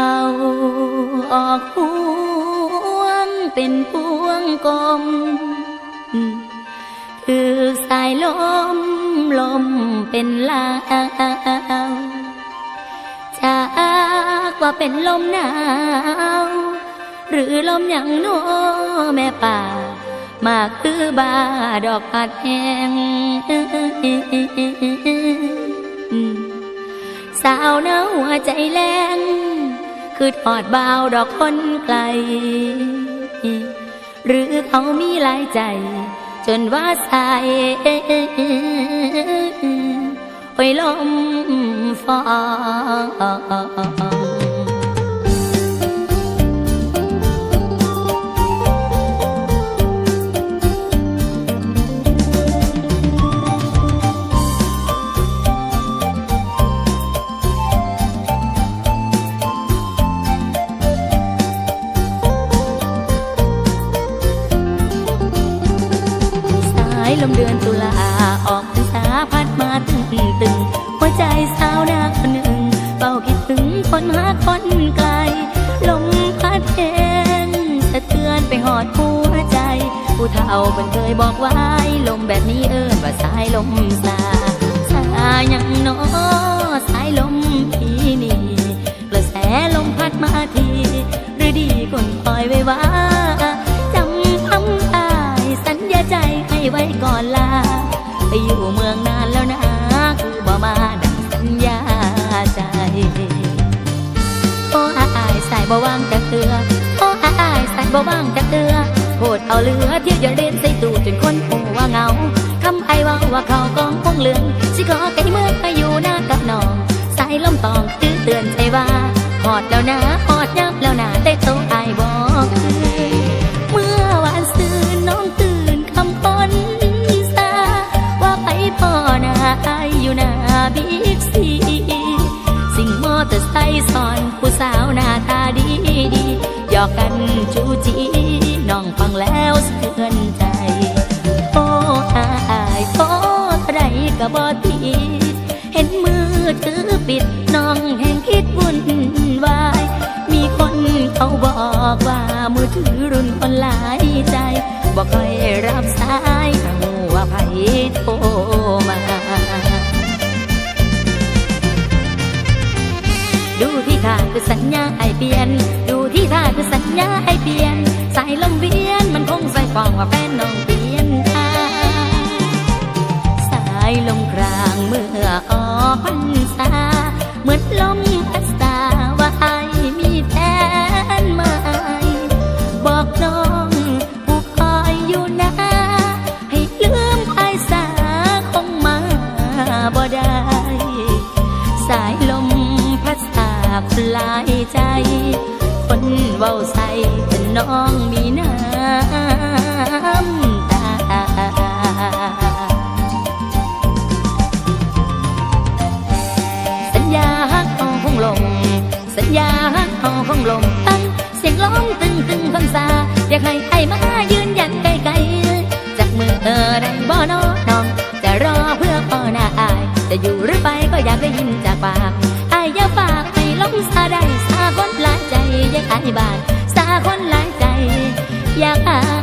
เอาออกพวงเป็นพวงกลม คือสายลมลมเป็นลาวจากว่าเป็นลมหนาว หรือลมอย่างโนแม่ป่า มาคือบาดอกผัดแห้งสาวหน้าหัวใจแรง คือทอดบ่าวดอกคนไกล หรือเขามีหลายใจ จนว่าสายโอ้ยลมฟอง ลมเดือนตุลาออกพรรษาพัดมาตึงตึงหัวใจสาวนาคนหนึ่งเฝ้าคิดถึงคนหาคนไกลลมพัดเองสะเทือนไปหอดหัวใจ ผู้เฒ่าเพิ่นเคยบอกไว้ลมแบบนี้เอิ้นว่าสายลมสาสายังหนอสายลมทีนี่ ไว้ก่อนลาไปอยู่เมืองนานแล้วนะคือบ่มาดังสัญญาใจโอ้อายใส่บ่ว่างจักเตือโอ้อายใส่บ่ว่างจักเตือโพดเอาเหลือเที่ยวอย่าเล่นใส่ตูดจนคนหูว่าเงาคำไอว่าว่าเขากองคงเหลืองสิขอไก่เมื่อไปอยู่หน้ากับน้อง สายลมตองคือเตือนใจว่าหอดแล้วนะหอด อยู่หน้าบิ๊กซีสิ่งมอเตอร์ไซค์สอนผู้สาวหน้าตาดีดีหยอกกันจูจีน้องฟังแล้วสะเทือนใจ โอ้อายโอ้เทไรก็บ่ติดเห็นมือถือปิดน้องแห่งคิดวุ่นวาย มีคนเขาบอกว่ามือถือรุ่นคนหลายใจบอกค่อยรับสายถ้าว่าไผโทร คือสัญญาไอเปลี่ยน ดูที่ท่าคือสัญญาไอเปลี่ยน สายลมเวียนมันคงใส่ฟองว่าแฟ สาบลายใจ คนเว้าใส่เป็นน้องมีน้ำตา สัญญาฮักเอาคงลง สัญญาฮักเอาคงลงตั้งเสียงร้องตึงตึงพันซาอยากให้ไอ้มายืนยันไกลๆจากมือเออได้บ่น้อน้อง จะรอเพื่อพ่อหน้าอาย จะอยู่หรือไปก็อยากได้ยินจากปาก อยากอายบานสาคนหลายใจ อยากอาย